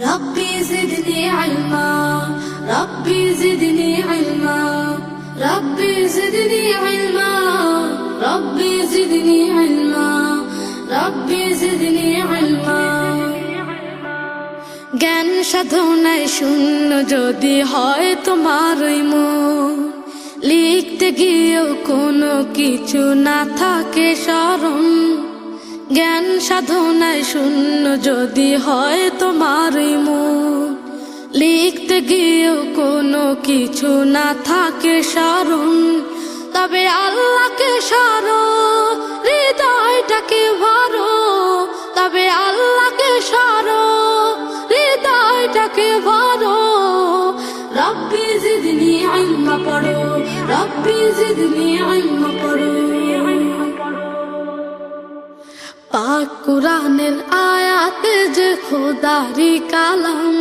ربي زدني علما ربي زدني علما ربي زدني علما ربي زدني علما ربي زدني علما জ্ঞান সাধনায় শূন্য যদি হয় তোমার ওই মন লিখতে গিয়েও কোনো কিছু না থাকে স্মরণ জ্ঞান সাধনায় শূন্য যদি হয় তোমার লিখতে গিয়েও কোনো কিছু না থাকে স্মরণ। তবে আল্লাহকে সারো হৃদয়টাকে ভরো। তবে আল্লাহকে সারো হৃদয়টাকে ভরো। রব্বি জিদনি ইলমা পড়ো, রব্বি জিদনি ইলমা পড়ো। পাক আয়াতে যে খোদারি কালাম,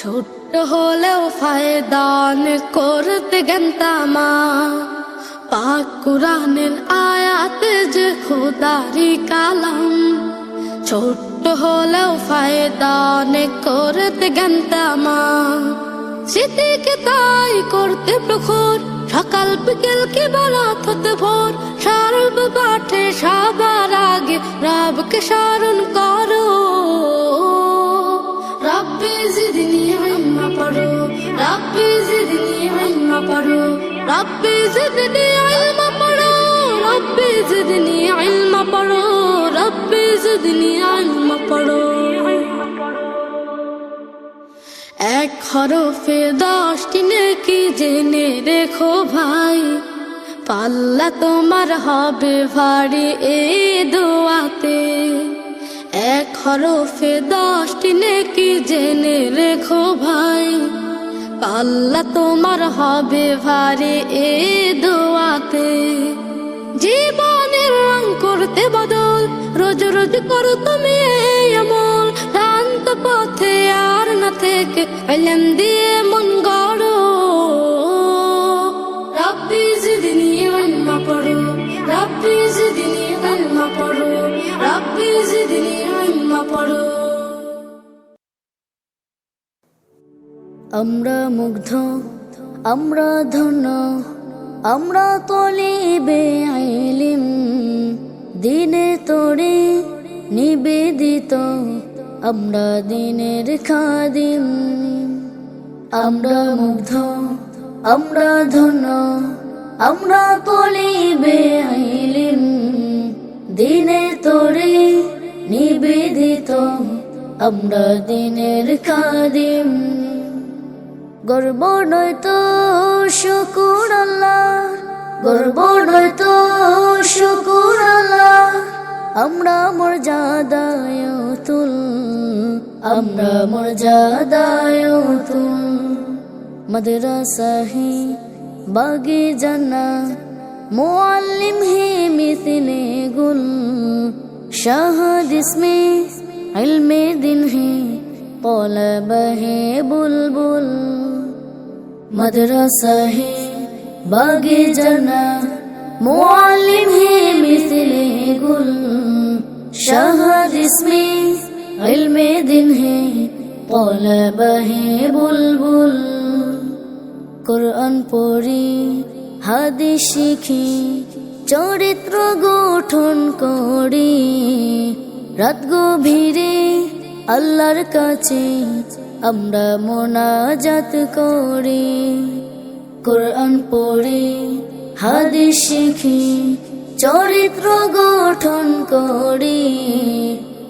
ছোট্ট হলেও ফায়দান করতে গেন্তামা পাক কুরআনের আয়াতে যে খোদারি কালাম, ছোট্ট হলেও ফায়দান করতে গেন্তামা স্মৃতিকে তাই করতে প্রখর, সকাল বিকেল কি বরাত হতে ভোর সর্ব পাঠে রবকে স্মরণ করো। রব্বি জিদনি ইলমা পড়ো, রব্বি জিদনি ইলমা পড়ো, রব্বি জিদনি ইলমা পড়ো, রব্বি জিদনি ইলমা পড়ো, রব্বি জিদনি ইলমা পড়ো। এক হরফে দশটি নেকি জেনে রেখো ভাই। পাল্লা তোমার হবে ভারী এই দোয়াতে। এক হরফে দশটি নেকি জেনে রেখো ভাই। পাল্লা তোমার হবে ভারী এই দোয়াতে। জীবনের রং করতে বদল, রোজ রোজ করো তুমি এই আমল। শান্ত পথে আর না থেকে দিয়ে মন আমরা মুগ্ধ, আমরা ধন্য, আমরা তলিবে আইলিম। দিনে তোরে নিবেদিত, আমরা দিনের খাদিম। আমরা মুগ্ধ, আমরা ধন্য, আমরা তলিবে আইলিম। দিনে তোরে আমরা দিনের খাদিম গর্ব নয়তো শুকুর আল্লাহ গর্ব নয়তো শুকুর আল্লাহ আমরা মর্যাদায় তুল আমরা মর্যাদায় তুল মাদ্রাসাহি বাগে জানা মুআল্লিম হে মিথিলে গুল শাহাদ ইসমে علمِ دن ہے طلب ہے بلبل مدرسہ ہے باغ جنا معلم ہے مثل گل شہد اس میں علم دن ہے طلب ہے بلبل কোরআন পড়ি হাদিস শিখি চরিত্র গঠন করি রাত গভীরে আল্লাহর কাছে আমরা মোনাজাত করি কোরআন পড়ি, হাদিস শিখি, চরিত্র গঠন করি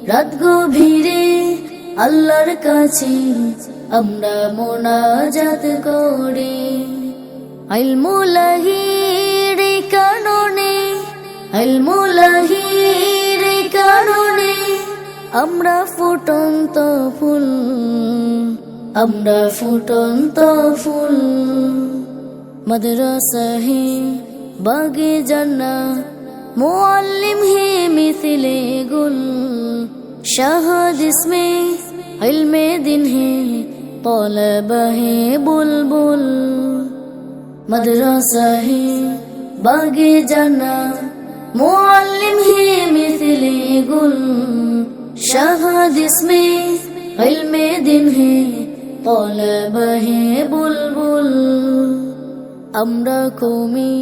রাত গভীরে আল্লাহর কাছে আমরা মোনাজাত করি। আলমুলাহির কারণে আলমুলাহির কারণে আমরা ফুটন্ত ফুল, আমরা ফুটন্ত ফুল। মদরসাহে বাগে জান্না মুআল্লিম হে মিথিলে গুল। শাহ ইসমে ইলমে দিন হে طلبه বুলবুল। মদরসাহে বাগে জান্না মুআল্লিম হে মিথিলে গুল। शहद इसमें ইলমে দিন হে তলব হে বুলবুল আমরা কমি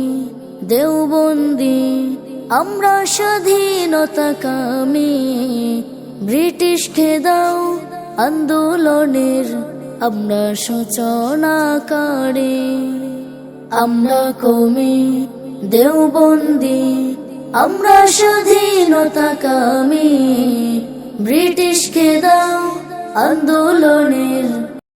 দেওবন্দি আমরা স্বাধীনতা কামি ব্রিটিশ খেদাও আন্দোলনের আমরা সূচনাকারী আমরা কমি দেওবন্দি আমরা স্বাধীনতা কামি ব্রিটিশ দাও আন্দোলনের